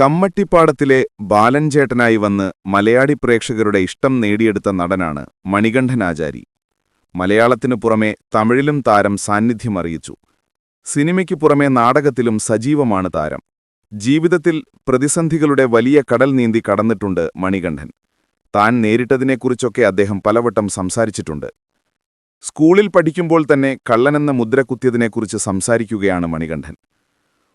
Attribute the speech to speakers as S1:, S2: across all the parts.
S1: കമ്മട്ടിപ്പാടത്തിലെ ബാലൻചേട്ടനായി വന്ന് മലയാളി പ്രേക്ഷകരുടെ ഇഷ്ടം നേടിയെടുത്ത നടനാണ് മണികണ്ഠനാചാരി. മലയാളത്തിനു പുറമെ തമിഴിലും താരം സാന്നിധ്യമറിയിച്ചു സിനിമയ്ക്കു പുറമെ നാടകത്തിലും സജീവമാണ് താരം. ജീവിതത്തിൽ പ്രതിസന്ധികളുടെ വലിയ കടൽ നീന്തി കടന്നിട്ടുണ്ട് മണികണ്ഠൻ. താൻ നേരിട്ടതിനെക്കുറിച്ചൊക്കെ അദ്ദേഹം പലവട്ടം സംസാരിച്ചിട്ടുണ്ട്. സ്കൂളിൽ പഠിക്കുമ്പോൾ തന്നെ കള്ളനെന്ന മുദ്ര കുത്തിയതിനെക്കുറിച്ച് സംസാരിക്കുകയാണ് മണികണ്ഠൻ.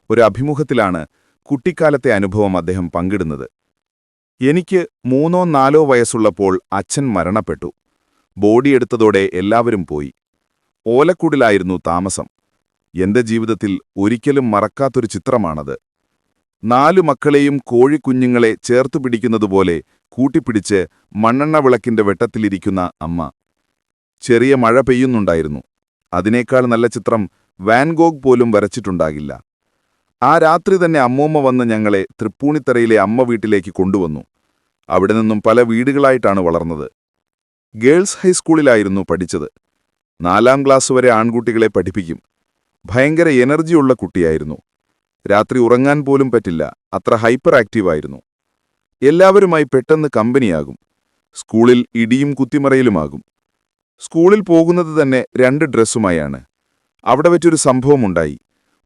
S1: ഒരു അഭിമുഖത്തിലാണ് കുട്ടിക്കാലത്തെ അനുഭവം അദ്ദേഹം പങ്കിടുന്നത്. എനിക്ക് മൂന്നോ നാലോ വയസ്സുള്ളപ്പോൾ അച്ഛൻ മരണപ്പെട്ടു. ബോഡിയെടുത്തതോടെ എല്ലാവരും പോയി. ഓലക്കുടിലായിരുന്നു താമസം. എന്റെ ജീവിതത്തിൽ ഒരിക്കലും മറക്കാത്തൊരു ചിത്രമാണത്. നാലു മക്കളെയും കോഴിക്കുഞ്ഞുങ്ങളെ ചേർത്തു പിടിക്കുന്നതുപോലെ കൂട്ടിപ്പിടിച്ച് മണ്ണെണ്ണ വിളക്കിന്റെ വെട്ടത്തിലിരിക്കുന്ന അമ്മ. ചെറിയ മഴ പെയ്യുന്നുണ്ടായിരുന്നു. അതിനേക്കാൾ നല്ല ചിത്രം വാൻഗോഗ് പോലും വരച്ചിട്ടുണ്ടാകില്ല. ആ രാത്രി തന്നെ അമ്മൂമ്മ വന്ന് ഞങ്ങളെ തൃപ്പൂണിത്തറയിലെ അമ്മ വീട്ടിലേക്ക് കൊണ്ടുവന്നു. അവിടെ നിന്നും പല വീടുകളായിട്ടാണ് വളർന്നത്. ഗേൾസ് ഹൈസ്കൂളിലായിരുന്നു പഠിച്ചത്. നാലാം ക്ലാസ് വരെ ആൺകുട്ടികളെ പഠിപ്പിക്കും. ഭയങ്കര എനർജിയുള്ള കുട്ടിയായിരുന്നു. രാത്രി ഉറങ്ങാൻ പോലും പറ്റില്ല. അത്ര ഹൈപ്പർ ആക്റ്റീവായിരുന്നു എല്ലാവരുമായി പെട്ടെന്ന് കമ്പനിയാകും. സ്കൂളിൽ ഇടിയും കുത്തിമറയിലുമാകും. സ്കൂളിൽ പോകുന്നത് തന്നെ രണ്ട് ഡ്രസ്സുമായാണ്. അവിടെ വെച്ചൊരു സംഭവമുണ്ടായി.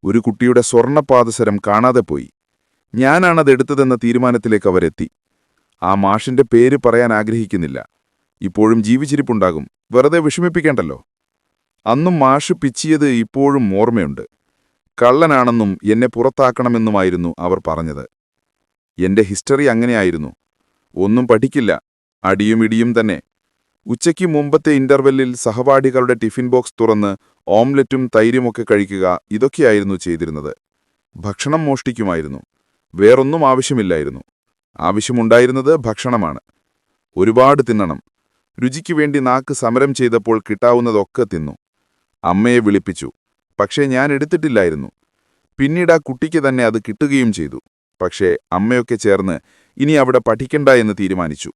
S1: ഒരു കുട്ടിയുടെ സ്വർണപാദസരം കാണാതെ പോയി. ഞാനാണത് എടുത്തതെന്ന തീരുമാനത്തിലേക്ക് അവരെത്തി. ആ മാഷിന്റെ പേര് പറയാൻ ആഗ്രഹിക്കുന്നില്ല. ഇപ്പോഴും ജീവിച്ചിരിപ്പുണ്ടാകും. വെറുതെ വിഷമിപ്പിക്കേണ്ടല്ലോ. അന്നും മാഷ് പിച്ചിയത് ഇപ്പോഴും ഓർമ്മയുണ്ട്. കള്ളനാണെന്നും എന്നെ പുറത്താക്കണമെന്നുമായിരുന്നു അവർ പറഞ്ഞത്. എന്റെ ഹിസ്റ്ററി അങ്ങനെയായിരുന്നു. ഒന്നും പഠിക്കില്ല. അടിയും ഇടിയും തന്നെ. ഉച്ചയ്ക്ക് മുമ്പത്തെ ഇന്റർവെല്ലിൽ സഹപാഠികളുടെ ടിഫിൻ ബോക്സ് തുറന്ന് ഓംലെറ്റും തൈരുമൊക്കെ കഴിക്കുക ഇതൊക്കെയായിരുന്നു ചെയ്തിരുന്നത്. ഭക്ഷണം മോഷ്ടിക്കുമായിരുന്നു. വേറൊന്നും ആവശ്യമില്ലായിരുന്നു. ആവശ്യമുണ്ടായിരുന്നത് ഭക്ഷണമാണ്. ഒരുപാട് തിന്നണം. രുചിക്കു വേണ്ടി നാക്ക് സമരം ചെയ്തപ്പോൾ കിട്ടാവുന്നതൊക്കെ തിന്നു. അമ്മയെ വിളിപ്പിച്ചു. പക്ഷേ ഞാൻ എടുത്തിട്ടില്ലായിരുന്നു. പിന്നീട് ആ കുട്ടിക്ക് തന്നെ അത് കിട്ടുകയും ചെയ്തു. പക്ഷേ അമ്മയൊക്കെ ചേർന്ന് ഇനി അവിടെ പഠിക്കണ്ട എന്ന് തീരുമാനിച്ചു.